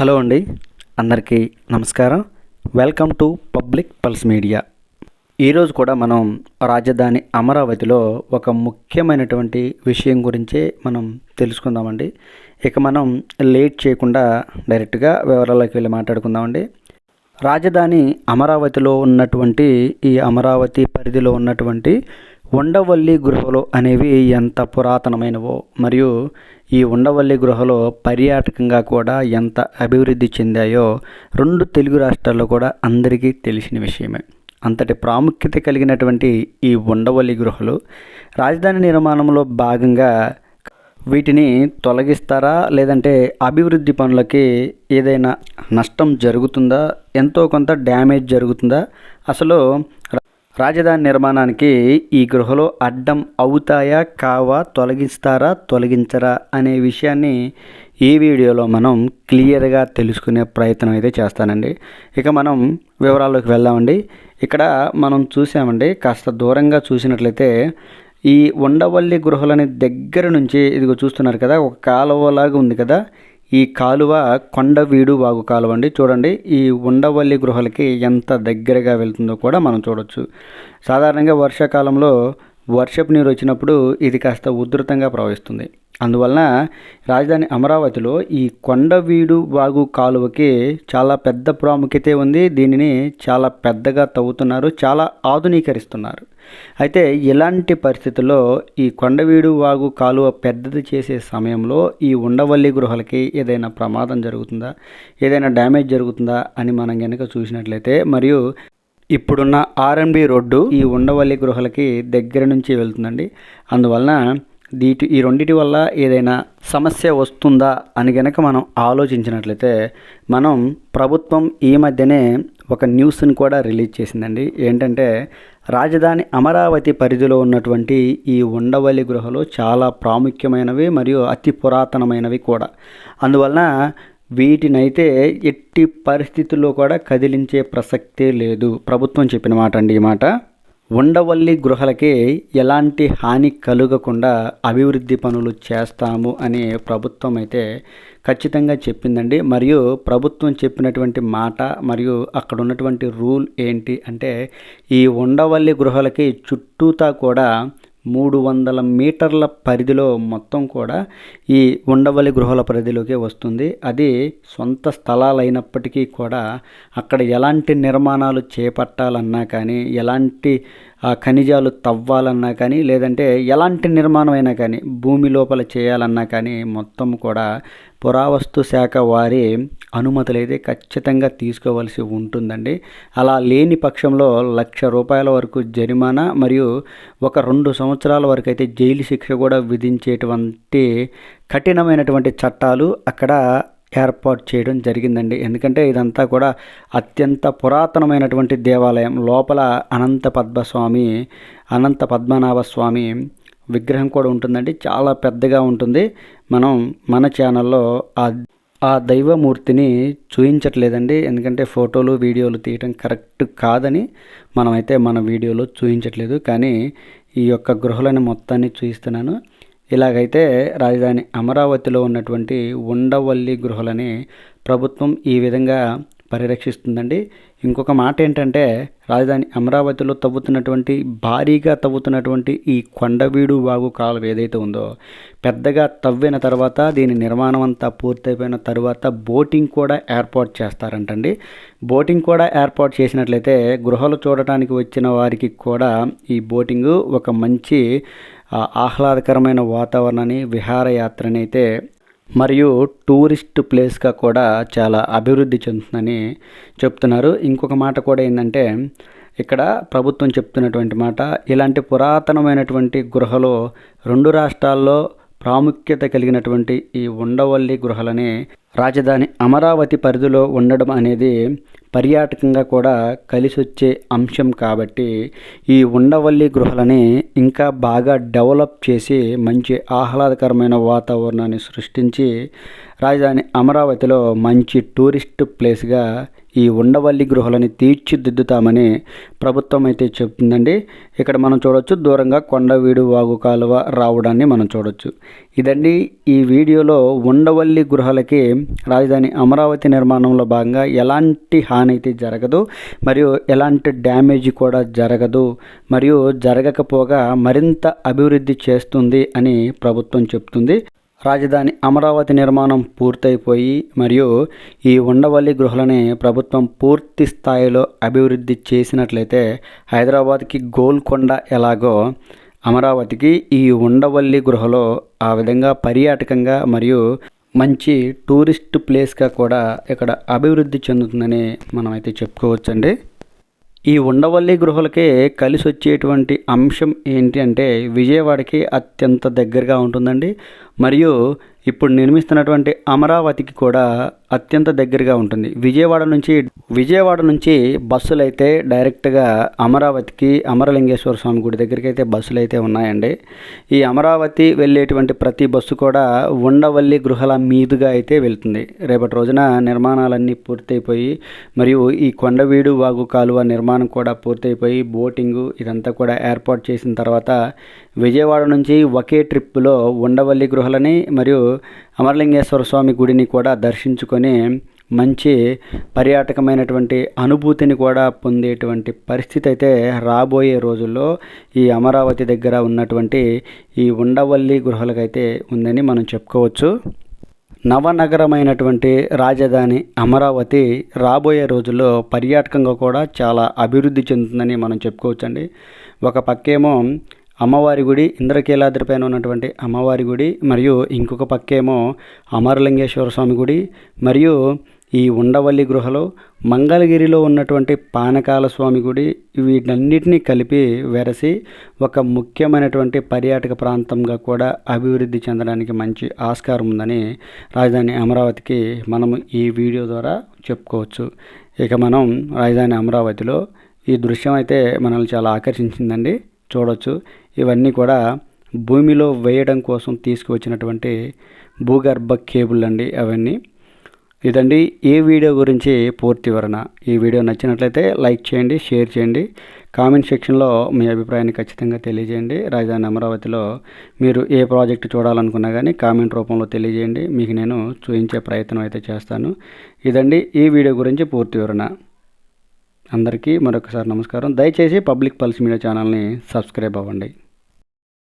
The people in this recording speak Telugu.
హలో అండి అందరికీ నమస్కారం. Welcome to public pulse media. ఈరోజు కూడా మనం రాజధాని అమరావతిలో ఒక ముఖ్యమైనటువంటి విషయం గురించే మనం తెలుసుకుందామండి. ఇక మనం లేట్ చేయకుండా డైరెక్ట్గా వివరాల్లోకి వెళ్ళి మాట్లాడుకుందామండి. రాజధాని అమరావతిలో ఉన్నటువంటి ఈ అమరావతి పరిధిలో ఉన్నటువంటి ఉండవల్లి గృహలు అనేవి ఎంత పురాతనమైనవో మరియు ఈ ఉండవల్లి గృహలో పర్యాటకంగా కూడా ఎంత అభివృద్ధి చెందాయో రెండు తెలుగు రాష్ట్రాల్లో కూడా అందరికీ తెలిసిన విషయమే. అంతటి ప్రాముఖ్యత కలిగినటువంటి ఈ ఉండవల్లి గృహలు రాజధాని నిర్మాణంలో భాగంగా వీటిని తొలగిస్తారా? లేదంటే అభివృద్ధి పనులకి ఏదైనా నష్టం జరుగుతుందా? ఎంతో కొంత డ్యామేజ్ జరుగుతుందా? అసలు రాజధాని నిర్మాణానికి ఈ గృహలో అడ్డం అవుతాయా కావా తొలగిస్తారా తొలగించరా అనే విషయాన్ని ఈ వీడియోలో మనం క్లియర్గా తెలుసుకునే ప్రయత్నం అయితే చేస్తానండి. ఇక మనం వివరాల్లోకి వెళ్దామండి. ఇక్కడ మనం చూసామండి కాస్త దూరంగా చూసినట్లయితే ఈ ఉండవల్లి గృహలని దగ్గర నుంచి ఇదిగో చూస్తున్నారు కదా ఒక కాలువలాగా ఉంది కదా. ఈ కాలువ కొండవీడు వాగు కాలువ అండి. చూడండి ఈ ఉండవల్లి గృహలకి ఎంత దగ్గరగా వెళ్తుందో కూడా మనం చూడొచ్చు. సాధారణంగా వర్షాకాలంలో వర్షపు నీరు వచ్చినప్పుడు ఇది కాస్త ఉధృతంగా ప్రవహిస్తుంది. అందువలన రాజధాని అమరావతిలో ఈ కొండవీడు వాగు కాలువకి చాలా పెద్ద ప్రాముఖ్యత ఉంది. దీనిని చాలా పెద్దగా తవ్వుతున్నారు. చాలా ఆధునీకరిస్తున్నారు. అయితే ఇలాంటి పరిస్థితుల్లో ఈ కొండవీడు వాగు కాలువ పెద్దది చేసే సమయంలో ఈ ఉండవల్లి గృహలకి ఏదైనా ప్రమాదం జరుగుతుందా? ఏదైనా డ్యామేజ్ జరుగుతుందా? అని మనం కనుక చూసినట్లయితే మరియు ఇప్పుడున్న ఆర్ఎండ్బి రోడ్డు ఈ ఉండవల్లి గృహలకి దగ్గర నుంచి వెళ్తుందండి. అందువలన దీటి ఈ రెండిటి వల్ల ఏదైనా సమస్య వస్తుందా అని గనక మనం ఆలోచించినట్లయితే మనం ప్రభుత్వం ఈ మధ్యనే ఒక న్యూస్ని కూడా రిలీజ్ చేసిందండి. ఏంటంటే రాజధాని అమరావతి పరిధిలో ఉన్నటువంటి ఈ ఉండవల్లి గృహలు చాలా ప్రాముఖ్యమైనవి మరియు అతి పురాతనమైనవి కూడా. అందువలన వీటినైతే ఎట్టి పరిస్థితుల్లో కూడా కదిలించే ప్రసక్తే లేదు. ప్రభుత్వం చెప్పిన మాట అండి ఈ మాట. ఉండవల్లి గృహలకి ఎలాంటి హాని కలుగకుండా అభివృద్ధి పనులు చేస్తాము అని ప్రభుత్వం అయితే ఖచ్చితంగా చెప్పిందండి. మరియు ప్రభుత్వం చెప్పినటువంటి మాట మరియు అక్కడ ఉన్నటువంటి రూల్ ఏంటి అంటే ఈ ఉండవల్లి గృహలకి చుట్టూతా కూడా మూడు వందల మీటర్ల పరిధిలో మొత్తం కూడా ఈ ఉండవల్లి గృహాల పరిధిలోకి వస్తుంది. అది సొంత స్థలాలైనప్పటికీ కూడా అక్కడ ఎలాంటి నిర్మాణాలు చేపట్టాలన్నా కానీ ఎలాంటి ఖనిజాలు తవ్వాలన్నా కానీ లేదంటే ఎలాంటి నిర్మాణం అయినా కానీ భూమి లోపల చేయాలన్నా కానీ మొత్తం కూడా పురావస్తు శాఖ వారి అనుమతులు అయితే ఖచ్చితంగా తీసుకోవాల్సి ఉంటుందండి. అలా లేని పక్షంలో లక్ష రూపాయల వరకు జరిమానా మరియు ఒక రెండు సంవత్సరాల వరకు అయితే జైలు శిక్ష కూడా విధించేటువంటి కఠినమైనటువంటి చట్టాలు అక్కడ ఏర్పాటు చేయడం జరిగిందండి. ఎందుకంటే ఇదంతా కూడా అత్యంత పురాతనమైనటువంటి దేవాలయం. లోపల అనంత పద్మస్వామి అనంత పద్మనాభ స్వామి విగ్రహం కూడా ఉంటుందండి. చాలా పెద్దగా ఉంటుంది. మనం మన ఛానల్లో ఆ ఆ దైవమూర్తిని చూపించట్లేదండి ఎందుకంటే ఫోటోలు వీడియోలు తీయటం కరెక్ట్ కాదని మనమైతే మన వీడియోలో చూపించట్లేదు కానీ ఈ యొక్క గృహలను మొత్తాన్ని చూపిస్తున్నాను ఇలాగైతే రాజధాని అమరావతిలో ఉన్నటువంటి ఉండవల్లి గృహలని ప్రభుత్వం ఈ విధంగా పరిరక్షిస్తుందండి. ఇంకొక మాట ఏంటంటే రాజధాని అమరావతిలో తవ్వుతున్నటువంటి భారీగా తవ్వుతున్నటువంటి ఈ కొండవీడు వాగు కాలువ ఏదైతే ఉందో పెద్దగా తవ్విన తర్వాత దీని నిర్మాణం అంతా పూర్తయిపోయిన తర్వాత బోటింగ్ కూడా ఏర్పాటు చేస్తారంటండి. బోటింగ్ కూడా ఏర్పాటు చేసినట్లయితే గృహలు చూడటానికి వచ్చిన వారికి కూడా ఈ బోటింగ్ ఒక మంచి ఆహ్లాదకరమైన వాతావరణాన్ని విహారయాత్రని అయితే మరియు టూరిస్ట్ ప్లేస్గా కూడా చాలా అభివృద్ధి చెందుతుందని చెప్తున్నారు. ఇంకొక మాట కూడా ఏంటంటే ఇక్కడ ప్రభుత్వం చెప్తున్నటువంటి మాట ఇలాంటి పురాతనమైనటువంటి గృహలు రెండు రాష్ట్రాల్లో ప్రాముఖ్యత కలిగినటువంటి ఈ ఉండవల్లి గృహలని రాజధాని అమరావతి పరిధిలో ఉండడం అనేది పర్యాటకంగా కూడా కలిసొచ్చే అంశం కాబట్టి ఈ ఉండవల్లి గృహలని ఇంకా బాగా డెవలప్ చేసి మంచి ఆహ్లాదకరమైన వాతావరణాన్ని సృష్టించి రాజధాని అమరావతిలో మంచి టూరిస్ట్ ప్లేస్గా ఈ ఉండవల్లి గృహాలని తీర్చిదిద్దుతామని ప్రభుత్వం అయితే చెప్తుందండి ఇక్కడ మనం చూడొచ్చు దూరంగా కొండవీడు వాగు కాలువ రావడాన్ని మనం చూడొచ్చు. ఇదండి ఈ వీడియోలో ఉండవల్లి గృహాలకి రాజధాని అమరావతి నిర్మాణంలో భాగంగా ఎలాంటి హాని అయితే జరగదు మరియు ఎలాంటి డ్యామేజ్ కూడా జరగదు మరియు జరగకపోగా మరింత అభివృద్ధి చేస్తుంది అని ప్రభుత్వం చెప్తుంది. రాజధాని అమరావతి నిర్మాణం పూర్తయిపోయి మరియు ఈ ఉండవల్లి గృహలని ప్రభుత్వం పూర్తి స్థాయిలో అభివృద్ధి చేసినట్లయితే హైదరాబాద్కి గోల్కొండ ఎలాగో అమరావతికి ఈ ఉండవల్లి గృహలో ఆ విధంగా పర్యాటకంగా మరియు మంచి టూరిస్ట్ ప్లేస్గా కూడా ఇక్కడ అభివృద్ధి చెందుతుందని మనమైతే చెప్పుకోవచ్చండి. ఈ ఉండవల్లి గృహలకే కలిసి వచ్చేటువంటి అంశం ఏంటి అంటే విజయవాడకి అత్యంత దగ్గరగా ఉంటుందండి. మరియు ఇప్పుడు నిర్మిస్తున్నటువంటి అమరావతికి కూడా అత్యంత దగ్గరగా ఉంటుంది. విజయవాడ నుంచి విజయవాడ నుంచి బస్సులు అయితే డైరెక్ట్గా అమరావతికి అమరలింగేశ్వర స్వామి గుడి దగ్గరికి అయితే బస్సులు అయితే ఉన్నాయండి. ఈ అమరావతి వెళ్ళేటువంటి ప్రతి బస్సు కూడా ఉండవల్లి గృహాల మీదుగా అయితే వెళ్తుంది. రేపటి రోజున నిర్మాణాలన్నీ పూర్తయిపోయి మరియు ఈ కొండవీడు వాగు కాలువ నిర్మాణం కూడా పూర్తయిపోయి బోటింగు ఇదంతా కూడా ఏర్పాటు చేసిన తర్వాత విజయవాడ నుంచి ఒకే ట్రిప్పులో ఉండవల్లి గృహ గుహలని మరియు అమరలింగేశ్వర స్వామి గుడిని కూడా దర్శించుకొని మంచి పర్యాటకమైనటువంటి అనుభూతిని కూడా పొందేటువంటి పరిస్థితి అయితే రాబోయే రోజుల్లో ఈ అమరావతి దగ్గర ఉన్నటువంటి ఈ ఉండవల్లి గృహాలకైతే ఉందని మనం చెప్పుకోవచ్చు. నవనగరమైనటువంటి రాజధాని అమరావతి రాబోయే రోజుల్లో పర్యాటకంగా కూడా చాలా అభివృద్ధి చెందుతుందని మనం చెప్పుకోవచ్చండి. ఒక పక్కేమో అమ్మవారి గుడి ఇంద్రకీలాద్రి పైన ఉన్నటువంటి అమ్మవారి గుడి మరియు ఇంకొక పక్కేమో అమరలింగేశ్వర స్వామి గుడి మరియు ఈ ఉండవల్లి గృహలో మంగళగిరిలో ఉన్నటువంటి పానకాల స్వామి గుడి వీటన్నిటినీ కలిపి వెరసి ఒక ముఖ్యమైనటువంటి పర్యాటక ప్రాంతంగా కూడా అభివృద్ధి చెందడానికి మంచి ఆస్కారం ఉందని రాజధాని అమరావతికి మనం ఈ వీడియో ద్వారా చెప్పుకోవచ్చు. ఇక మనం రాజధాని అమరావతిలో ఈ దృశ్యం అయితే మనల్ని చాలా ఆకర్షించిందండి. చూడవచ్చు ఇవన్నీ కూడా భూమిలో వేయడం కోసం తీసుకువచ్చినటువంటి భూగర్భ కేబుల్ అండి అవన్నీ. ఇదండి ఈ వీడియో గురించి పూర్తి వివరణ. ఈ వీడియో నచ్చినట్లయితే లైక్ చేయండి షేర్ చేయండి. కామెంట్ సెక్షన్లో మీ అభిప్రాయాన్ని ఖచ్చితంగా తెలియజేయండి. రాజధాని అమరావతిలో మీరు ఏ ప్రాజెక్ట్ చూడాలనుకున్నా కానీ కామెంట్ రూపంలో తెలియజేయండి. మీకు నేను చూపించే ప్రయత్నం అయితే చేస్తాను. ఇదండి ఈ వీడియో గురించి పూర్తి వివరణ. అందరికీ మరొకసారి నమస్కారం. దయచేసి పబ్లిక్ పల్స్ మీడియా ఛానల్ని సబ్స్క్రైబ్ అవ్వండి.